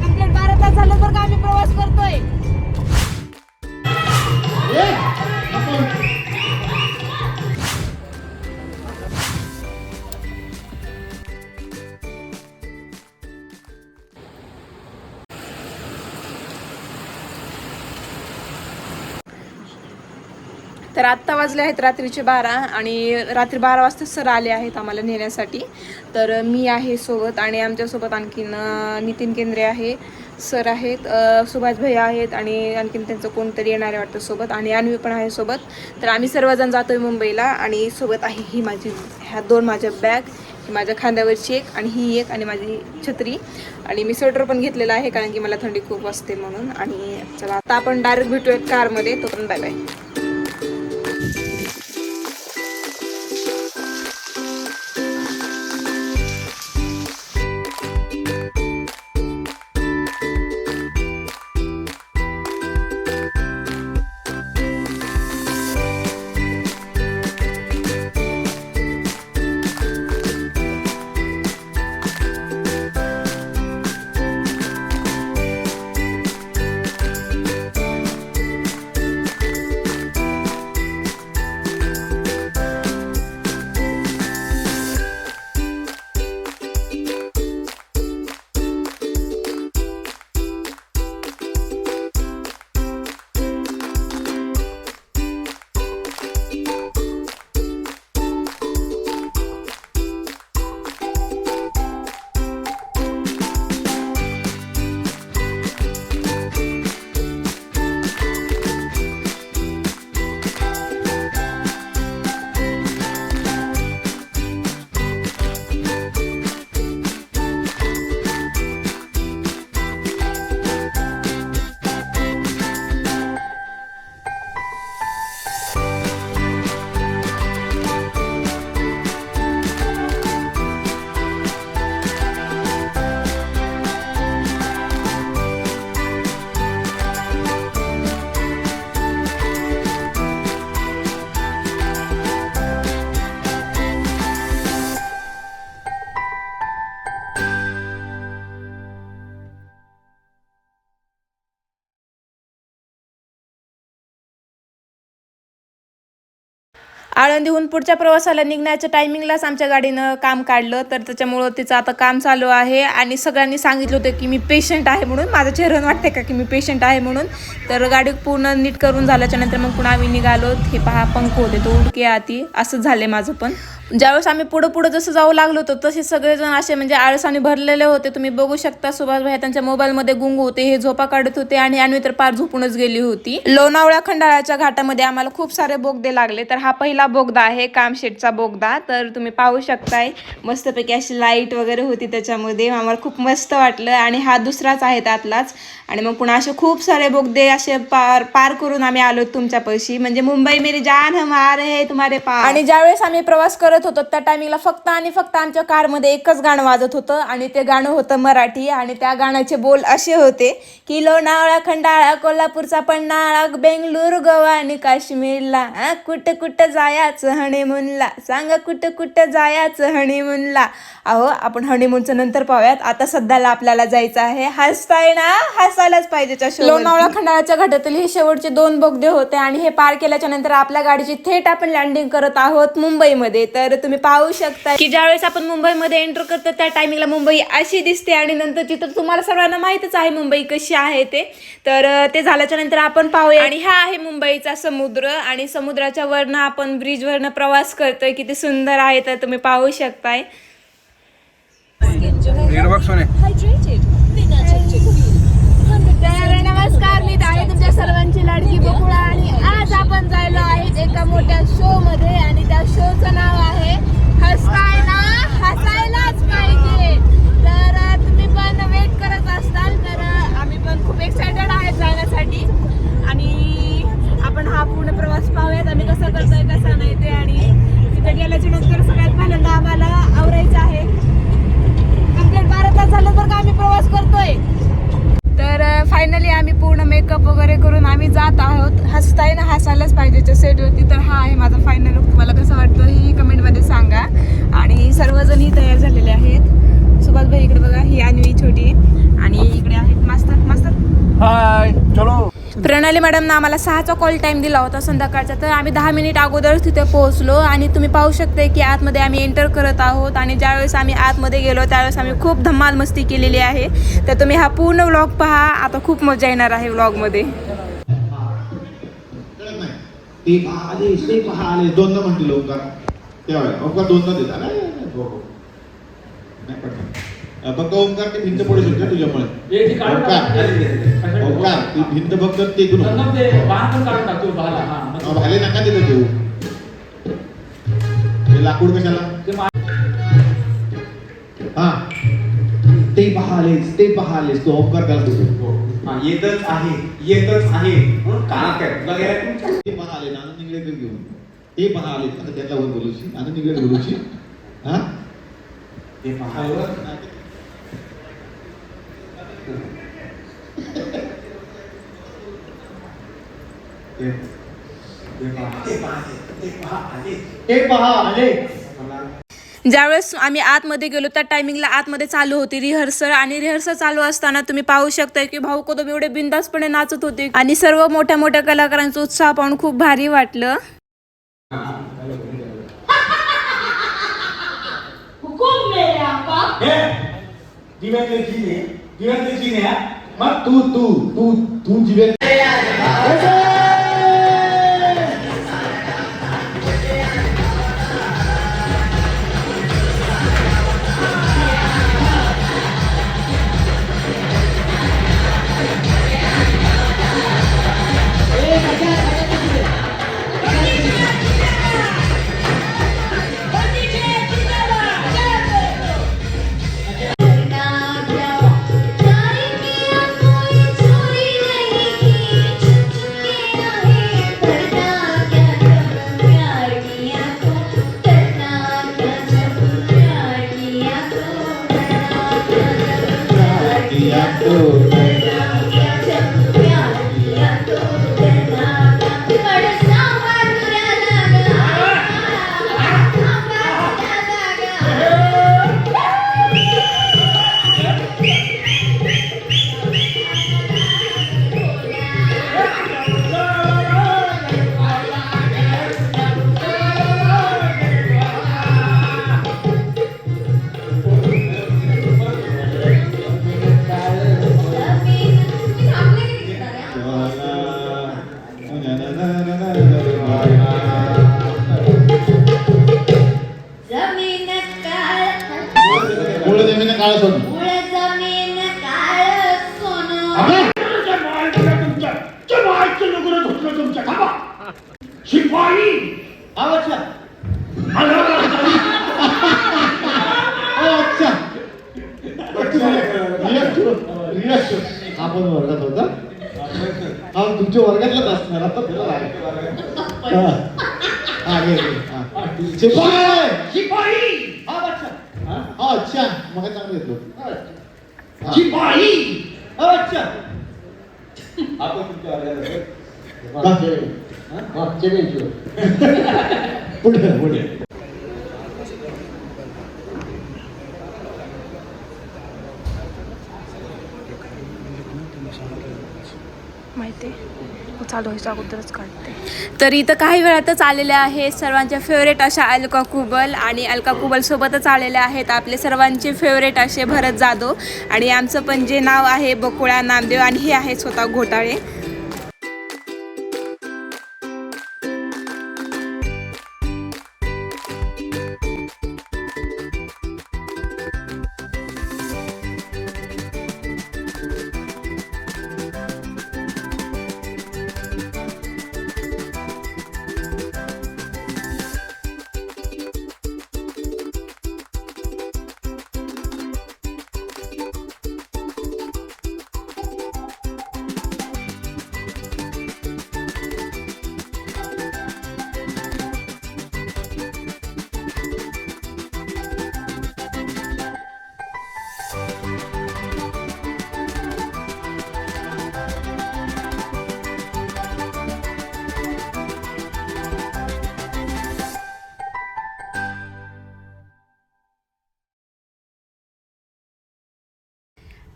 Complete बारा तास झालं तर आम्ही प्रवास करतोय. तर आत्ता वाजले आहेत रात्रीचे बारा आणि रात्री बारा वाजता सर आले आहेत आम्हाला नेण्यासाठी. तर मी आहे सोबत आणि आमच्यासोबत आणखीन नितीन केंद्रे आहे सर आहेत सुभाष भैया आहेत आणि आणखीन त्यांचं कोणतरी येणार आहे वाटतं सोबत आणि अन्वी पण आहे सोबत. तर आम्ही सर्वजण जातो आहे मुंबईला आणि सोबत आहे ही माझी ह्या दोन माझ्या बॅग ही माझ्या खांद्यावरची एक आणि ही एक आणि माझी छत्री. आणि मी स्वेटर पण घेतलेला आहे कारण की मला थंडी खूप असते म्हणून. आणि चला आता आपण डायरेक्ट भेटूयात कारमध्ये. तो पण बाय बाय आळंदीहून पुढच्या प्रवासाला निघण्याच्या टायमिंगलाच आमच्या गाडीनं काम काढलं. तर त्याच्यामुळं तिचं आता काम चालू आहे. आणि सगळ्यांनी सांगितलं होतं की मी पेशंट आहे म्हणून. माझं चेहऱ्यानं वाटते का की मी पेशंट आहे म्हणून. तर गाडी पूर्ण नीट करून झाल्याच्यानंतर मग पुन्हा आम्ही निघालो. हे पहा पंख होते तो उडके आती असंच झाले माझं पण. ज्यावेळेस आम्ही पुढं पुढं जसं जाऊ लागलो होतो तसे सगळेजण असे म्हणजे आळसाने भरलेले होते. तुम्ही बघू शकता सुभाष भाई त्यांच्या मोबाईलमध्ये गुंग होते हे झोपा काढत होते आणि आम्ही तर पार झोपूनच गेली होती. लोणावळा खंडाळाच्या घाटामध्ये आम्हाला खूप सारे बोगदे लागले. तर हा पहिला बोगदा आहे कामशेटचा बोगदा. तर तुम्ही पाहू शकताय मस्तपैकी अशी लाइट वगैरे होती त्याच्यामध्ये. आम्हाला खूप मस्त वाटलं. आणि हा दुसराच आहे त्यातलाच. आणि मग पुन्हा असे खूप सारे बोगदे असे पार पार करून आम्ही आलो तुमच्या पैशी. म्हणजे मुंबई मेरी जान हमारे है तुम्हारे पार. आणि ज्यावेळेस आम्ही प्रवास करत होतो त्या टायमिंगला फक्त आणि फक्त आमच्या कारमध्ये एकच गाणं वाजत होतं. आणि ते गाणं होतं मराठी. आणि त्या गाण्याचे बोल असे होते की लोणावळा खंडाळा कोल्हापूरचा पन्हाळा बेंगलुरू गोवा आणि काश्मीरला. कुठं कुठं जायाचं हनीमूनला सांगा कुठं कुठं जायाचं हनीमूनला अहो आपण हनीमूनचं नंतर पाहूयात. आता सध्याला आपल्याला जायचं आहे. हसताय ना? हस हसायलाच पाहिजे. लोणावळा खंडाळाच्या घाटातील हे शेवटचे दोन बोगदे होते आणि हे पार केल्याच्यानंतर आपल्या गाडीची थेट आपण लँडिंग करत आहोत मुंबईमध्ये. तर तुम्ही पाहू शकता की ज्यावेळेस आपण मुंबईमध्ये एंटर करतो त्या टायमिंगला मुंबई अशी दिसते आणि नंतर तर तुम्हाला सर्वांना माहितच आहे मुंबई कशी आहे ते. तर अं, ते झाल्याच्यानंतर आपण पाहूया. आणि हा आहे मुंबईचा समुद्र आणि समुद्राच्या वरनं आपण ब्रिजवरनं प्रवास करतोय. किती सुंदर आहे तर तुम्ही पाहू शकताय. सोने तर नमस्कार मी आहे तुमच्या सर्वांची लाडकी बकुळा आणि आज आपण जायलो आहेत एका मोठ्या शो मध्ये आणि त्या शोचं नाव आहे हसताय ना हसायलाच पाहिजे. तर तुम्ही पण वेट करत असताल तर आम्ही पण खूप एक्सायटेड आहेत जाण्यासाठी. आणि आपण हा पूर्ण प्रवास पाहूयात. आम्ही कसा करतोय कसा नाही ते आणि तिथे गेल्याच्यानंतर सगळ्यात पहिल्यांदा आम्हाला आवरायचं आहे. कंप्लीट बारा तास झालं तर का आम्ही प्रवास करतोय? तर फायनली आम्ही पूर्ण मेकअप वगैरे करून आम्ही जात आहोत. हसताय ना हसायलाच पाहिजे सेटवरती तर हा आहे माझा फायनल लुक तुम्हाला कसं वाटतं हे कमेंटमध्ये सांगा. आणि सर्वजणही तयार झालेले आहेत. सुभाष भाई इकडे बघा. ही आणवी छोटी. आणि इकडे आहेत मास्तर. मास्तर. हाय चलो. प्रणाली मॅडमनं आम्हाला सहाचा कॉल टाईम दिला होता संध्याकाळचा. तर आम्ही दहा मिनिट अगोदर तिथे पोहोचलो आणि तुम्ही पाहू शकता की आतमध्ये आम्ही एंटर करत आहोत आणि ज्यावेळेस आम्ही आतमध्ये गेलो त्यावेळेस आम्ही खूप धमाल मस्ती केलेली आहे. तर तुम्ही हा पूर्ण व्लॉग पहा. आता खूप मजा येणार आहे व्लॉगमध्ये कळत नाही ते पहा आले ते पहा आले दोनदा म्हणते ओंकार दोनदा नाही, हो, हो. ते भिंत पडू शकते तुझ्यामुळे ओंकार ती भिंत फक्त ते करू संगम ते बाण पण काढून टाकतो भाला हा नका तिथं देऊ ते लाकूड कशाला? हा. ते पहालेस ते पहालेस तो ओंकार त्याला देतो हा, येतच आहे येतच आहे. कानात काय तुला गेला ते पहाले आनंद निगडेकर घेऊन. ते पहाले आता त्याला वर बोलूशी? आनंद निगडेकर बोलूशी. हा? ते पहा ते ते पहा ते पहा ते पहा आले ते पहा आले मला ज्यावेळेस आम्ही आतमध्ये गेलो त्या टायमिंगला आतमध्ये चालू होती रिहर्सल आणि रिहर्सल चालू असताना तुम्ही पाहू शकता की भाऊ कदम एवढे बिंदासपणे नाचत होते आणि सर्व मोठ्या मोठ्या कलाकारांचा उत्साह पाहून खूप भारी वाटलं. मग तू तू तू तू अच्छा आपण वर्गात होता हा तुमच्या वर्गातलाच असणार आता. हा. हा. हा. हा, अच्छा. हा, मग चांगलं हा. हा, अच्छा आपण तुमच्या वर्गात. पुढे पुढे चालू व्हायच्या अगोदरच काढते तर इथं काही वेळातच आलेले आहेत सर्वांच्या फेवरेट अशा अलका कुबल आणि अलका कुबल सोबतच आलेले आहेत आपले सर्वांचे फेवरेट असे भरत जाधव. आणि आमचं पण जे नाव आहे बकुळा नामदेव आणि हे आहे स्वतः घोटाळे.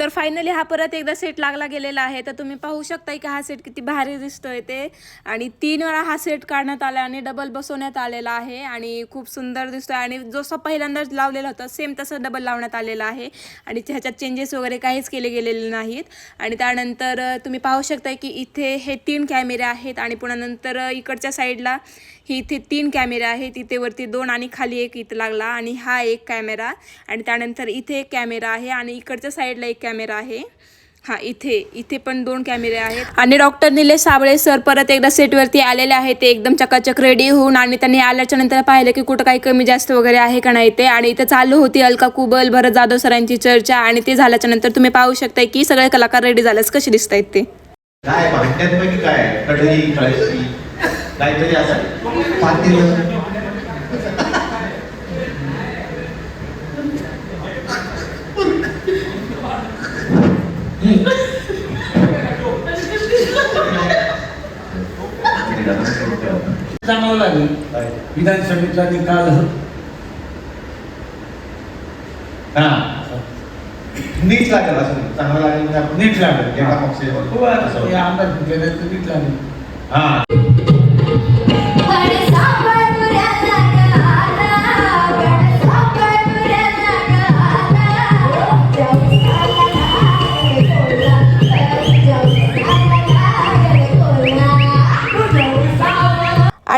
तर फायनली हा परत एकदा सेट लागला गेलेला आहे. तर तुम्ही पाहू शकताय की हा सेट किती भारी दिसतोय ते. आणि तीन वेळा हा सेट काढण्यात आला आणि डबल बसवण्यात आलेला आहे. आणि खूप सुंदर दिसतोय. आणि जसं पहिल्यांदाच लावलेला होता सेम तसं डबल लावण्यात आलेला आहे. आणि ह्याच्यात चेंजेस वगैरे काहीच केले गेलेले नाहीत. आणि त्यानंतर तुम्ही पाहू शकताय की इथे हे तीन कॅमेरे आहेत. आणि पुन्हा नंतर इकडच्या साईडला ही इथे तीन कॅमेरे आहेत. इथे वरती दोन आणि खाली एक इथं लागला आणि हा एक कॅमेरा. आणि त्यानंतर इथे एक कॅमेरा आहे आणि इकडच्या साईडला एक कॅमेरा आहे. हा इथे इथे पण दोन कॅमेरे आहेत. आणि डॉक्टर निलेश साबळे सर परत एकदा सेटवरती आलेले आहेत. ते एकदम चकाचक रेडी होऊन आणि त्यांनी आल्याच्यानंतर पाहिलं की कुठं काही कमी जास्त वगैरे आहे का नाही ते. आणि इथे चालू होती अलका कुबल भरत जाधव सरांची चर्चा आणि ते झाल्याच्यानंतर तुम्ही पाहू शकताय की सगळे कलाकार रेडी झाल्यास कसे दिसत आहेत ते? काय काहीतरी असं पातेल चांगलं लागेल विधानसभेचा निकाल हा नीट लागेल असं चांगलं लागेल म्हणजे आपण नीट लागेल एका पक्षावर हो, आता असं. हे आमदार केलं तर नीट लागेल हा Thank you.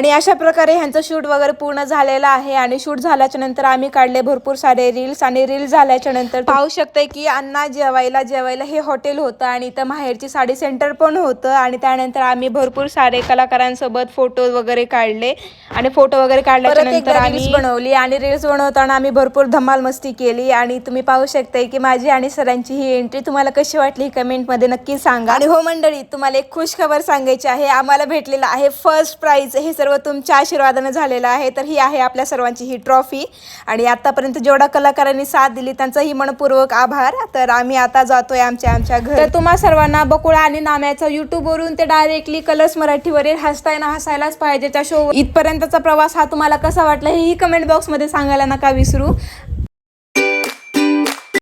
आणि अशा प्रकारे ह्यांचं शूट वगैरे पूर्ण झालेलं आहे आणि शूट झाल्याच्यानंतर आम्ही काढले भरपूर सारे रील्स आणि रील झाल्याच्यानंतर पाहू शकते की अण्णा जेवायला जेवायला हे हॉटेल होतं आणि इथं माहेरची साडी सेंटर पण होतं आणि त्यानंतर आम्ही भरपूर सारे कलाकारांसोबत फोटो वगैरे काढले. आणि फोटो वगैरे काढल्याच्या नंतर आम्ही बनवली आणि रील्स बनवताना आम्ही भरपूर धमाल मस्ती केली आणि तुम्ही पाहू शकता की माझी आणि सरांची ही एंट्री तुम्हाला कशी वाटली कमेंटमध्ये नक्की सांगा. आणि हो मंडळी तुम्हाला एक खुश खबर सांगायची आहे आम्हाला भेटलेलं आहे फर्स्ट प्राइज हे सर्व तुमच्या आशीर्वादानं झालेलं आहे. तर ही आहे आपल्या सर्वांची ही ट्रॉफी. आणि आतापर्यंत जेवढ्या कलाकारांनी साथ दिली त्यांचाही मनपूर्वक आभार. तर आम्ही आता जातोय आमच्या आमच्या घर. तर तुम्हा सर्वांना बकुळा आणि नाम्याचा युट्यूबवरून ते डायरेक्टली कलर्स मराठीवरील हसताय ना हसायलाच पाहिजे त्या शो इथपर्यंतचा प्रवास हा तुम्हाला कसा वाटला हेही कमेंट बॉक्समध्ये सांगायला नका विसरू.